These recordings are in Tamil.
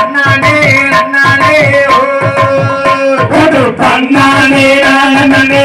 அண்ணானே அண்ணானே ஓ. ஒரு பண்ணானே அண்ணானே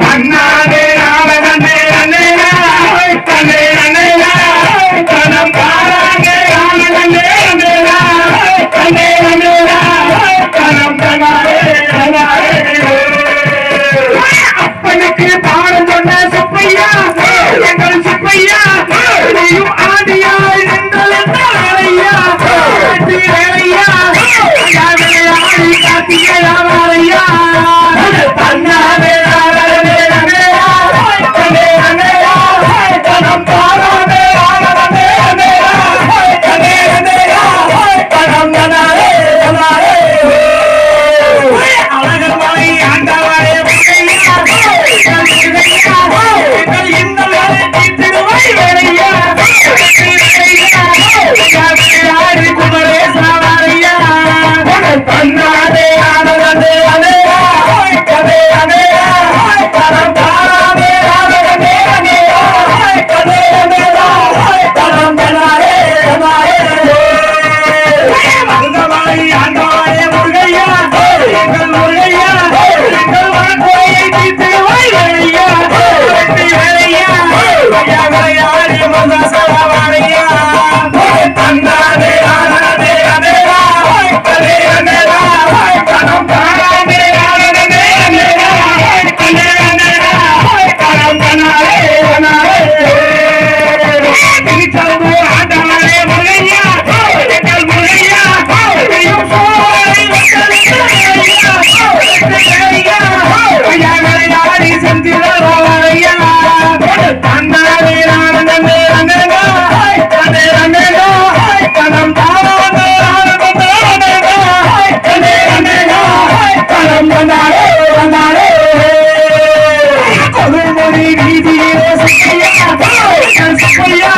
தன்ன queremos las calabarias, வந்தாரே கொழுநடி வீதியிலே சுத்தையா சுத்தையா